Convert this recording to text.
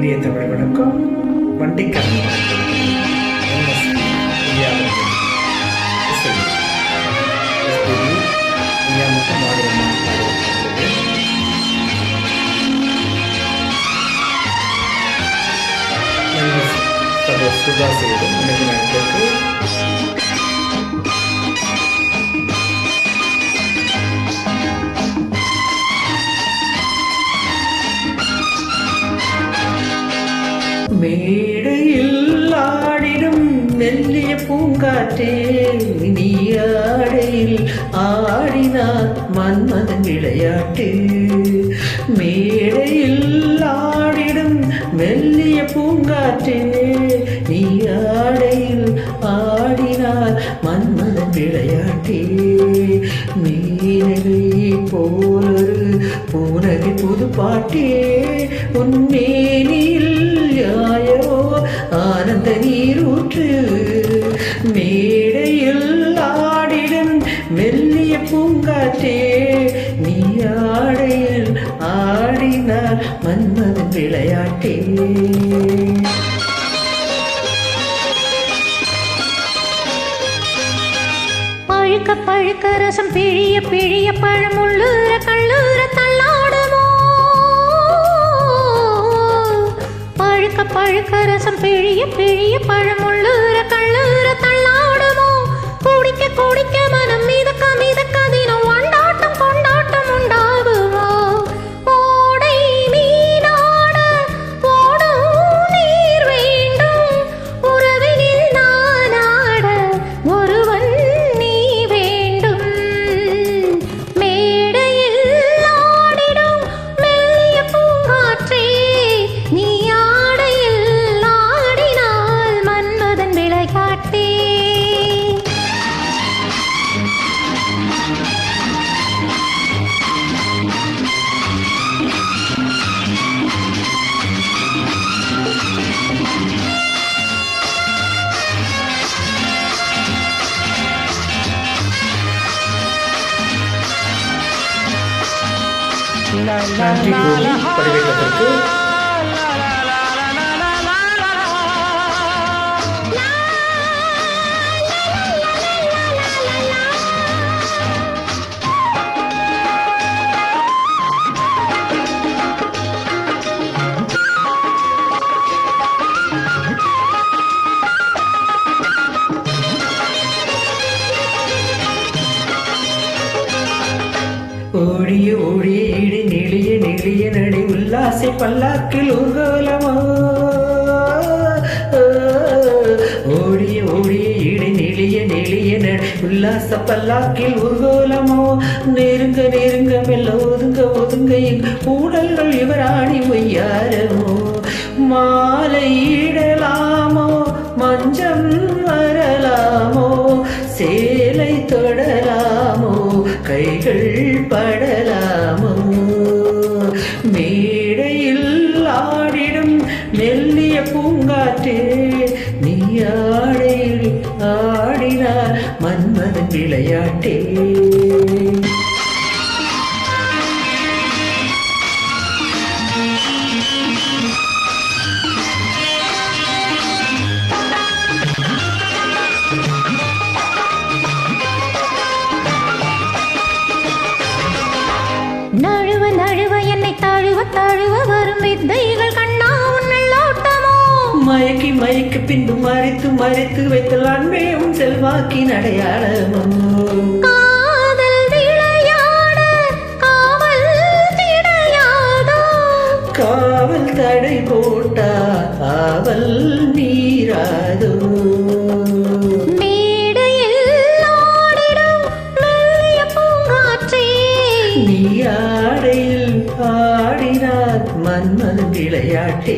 இனிய தமிழ் வணக்கம் வண்டிக்கண் சுதா செய்து இன்னைக்கு நான் மேடையில் ஆடிடும் மெல்லிய பூங்காற்றே நீ ஆடையில் ஆடினார் மன்மதன் விளையாட்டு. மேடையில் ஆடிடும் மெல்லிய பூங்காற்றே நீ ஆடையில் ஆடினார் மன்மதன் விளையாட்டே. மீனகை போலொரு பூனகை புது பாட்டே உன்னேனில் யாயோ பூங்காற்றே நீ ஆடையில் ஆடினார் மன்மதன் விளையாட்டே. பழுக்க பழுக்க ரசம் பிழிய பிழிய பழம் உள்ளூர கல்லூர தள்ளாடுமோ? பழுக்க பழுக்க ரசம் பிழிய பிழிய பழம் நன்றி கூறி பதிவேற்றத்திற்கு ஓடிய ஓடிய இடி நெளிய நெளிய நடை உல்லாசை பல்லாக்கில் ஊர்கோலமோ. ஓடிய ஓடிய இடி நெளிய நெளிய நடை உல்லாச பல்லாக்கில் ஊர்கோலமோ. நெருங்க நெருங்க மெல்ல ஒதுங்க ஒதுங்க எங் ஊடல்கள் இவராணி ஒய்யாரமோ. மாலை மேடையில் ஆடிடும் மெல்லிய பூங்காற்றே நீ ஆடையில் ஆடினார் மன்மதன் விளையாட்டே. தழுவ வரும் வித்தைகள் கண்ணா உன்னோட்டமோ மயக்கி மயக்கி பின்பு மறைத்து மறைத்து வைத்தல் அன்பே உன் செல்வாக்கின் அடையாளமோ. காவல் தடை போட்டா ஆவல் ஆடையில் மன்மதன் விளையாட்டே